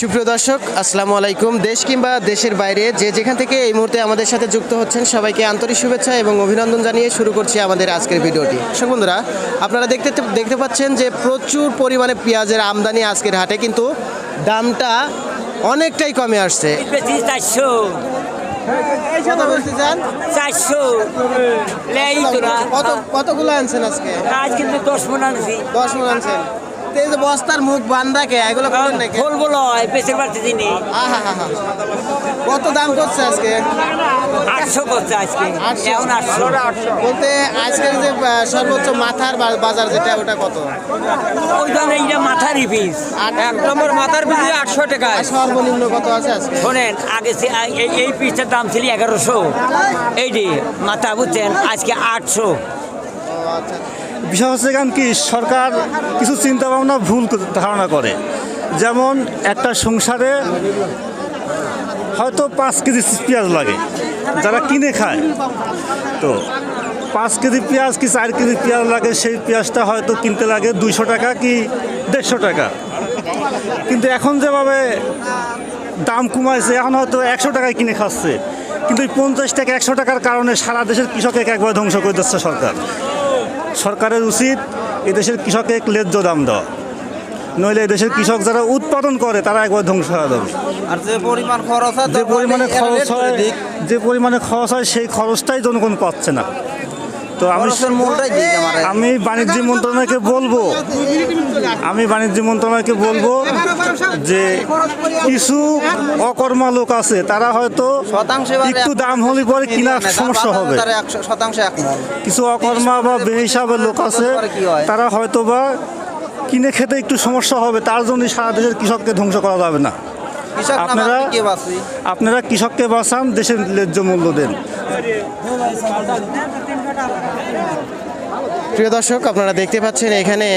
সুপ্রিয় দর্শক আসসালামু আলাইকুম। দেশ কিংবা দেশের বাইরে যে যেখান থেকে এই মুহূর্তে আমাদের সাথে যুক্ত হচ্ছেন সবাইকে আন্তরিক শুভেচ্ছা এবং অভিনন্দন জানিয়ে শুরু করছি আমাদের আজকের ভিডিওটি। দর্শক বন্ধুরা আপনারা দেখতে দেখতে পাচ্ছেন যে প্রচুর পরিমাণে পেঁয়াজের আমদানি আজকের হাটে কিন্তু দামটা অনেকটাই কমে আসছে। চারশো কত কতগুলো আনছেন আজকে? আজ কিন্তু দশ মন আনছি। দশ মন আনছেন। তো বস্তার মুখ এগুলো করেন নাকি? ফল বলো দিনে কত দাম করছে আজকে? আটশো করছে আজকে। আটশো। এখন আটশো। বলতে আজকের যে সর্বোচ্চ মাথার বাজার যেটা ওটা কত? ওই দামে এইটা মাথারই পিস এক নম্বর মাথার পিছু আটশো টাকা সর্বনিম্ন কত আছে আজকে? শোনেন আগে এই এই পিসটার দাম ছিল এগারোশো। এই যে মাথা বুঝছেন? আজকে আটশো। বিষয় হচ্ছে কারণ কি? সরকার কিছু চিন্তা ভাবনা ভুল ধারণা করে। যেমন একটা সংসারে হয়তো পাঁচ কেজি পেঁয়াজ লাগে, যারা কিনে খায়। তো পাঁচ কেজি পেঁয়াজ কি চার কেজি পেঁয়াজ লাগে? সেই পেঁয়াজটা হয়তো কিনতে লাগে দুইশো টাকা কি দেড়শো টাকা। কিন্তু এখন যেভাবে দাম কমাইছে, এখন হয়তো একশো টাকায় কিনে খাচ্ছে। কিন্তু এই পঞ্চাশ টাকা একশো টাকার কারণে সারা দেশের কৃষককে একবার ধ্বংস করে দিচ্ছে সরকার। সরকারের উচিত এদেশের কৃষককে লেজ্জ দাম দেওয়া। নইলে এদেশের কৃষক যারা উৎপাদন করে তারা একবার ধ্বংস হয়ে যাবে। আর যে পরিমাণ খরচ হয় যে পরিমাণে খরচ হয় যে পরিমাণে খরচ হয় সেই খরচটাই জনগণ পাচ্ছে না। তো আমি আমি বাণিজ্য মন্ত্রণালয়কে বলব। আমি বাণিজ্য মন্ত্রণালয়কে বলব যে কিছু অকর্মা লোক আছে তারা হয়তো শতাংশে একটু দাম হলে পরে কিনা সমস্যা হবে। শতাংশ কিছু অকর্মা বা বেহিসাবের লোক আছে তারা হয়তো বা কিনে খেতে একটু সমস্যা হবে তার জন্য সারা দেশের কৃষককে ধ্বংস করা যাবে না। আপনারা- কৃষককে বাঁচান দেশের ন্যায্য মূল্য দেন। প্রিয় দর্শক আপনারা দেখতে পাচ্ছেন এখানে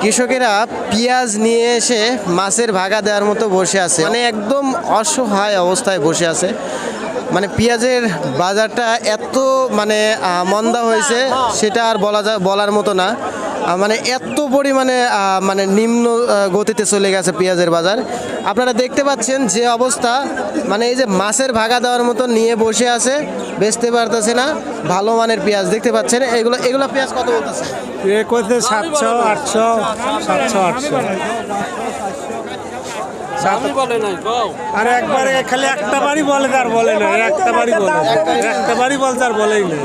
কৃষকেরা পেঁয়াজ নিয়ে এসে মাছের ভাগা দেওয়ার মতো বসে আছে। মানে একদম অসহায় অবস্থায় বসে আছে। মানে পেঁয়াজের বাজারটা এত মানে মন্দা হয়েছে সেটা আর বলা যা বলার মতো না। মানে এত পরিমাণে মানে নিম্ন গতিতে চলে গেছে পেঁয়াজের বাজার। আপনারা দেখতে পাচ্ছেন যে অবস্থা মানে এই যে মাছের ভাগা দেওয়ার মতো নিয়ে বসে আছে বেচতে পারতেছে না ভালো মানের পেঁয়াজ দেখতে পাচ্ছেন। এগুলো এগুলো পেঁয়াজ কত বলতেছে? এ করতে সাতশো আটশো সাতশো আটশো। আর একবারে খালি একটা বাড়ি বলে তার বলে না একটা বাড়ি বলে একটা বাড়ি বলেই না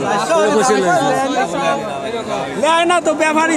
বসে না তো ব্যাপারই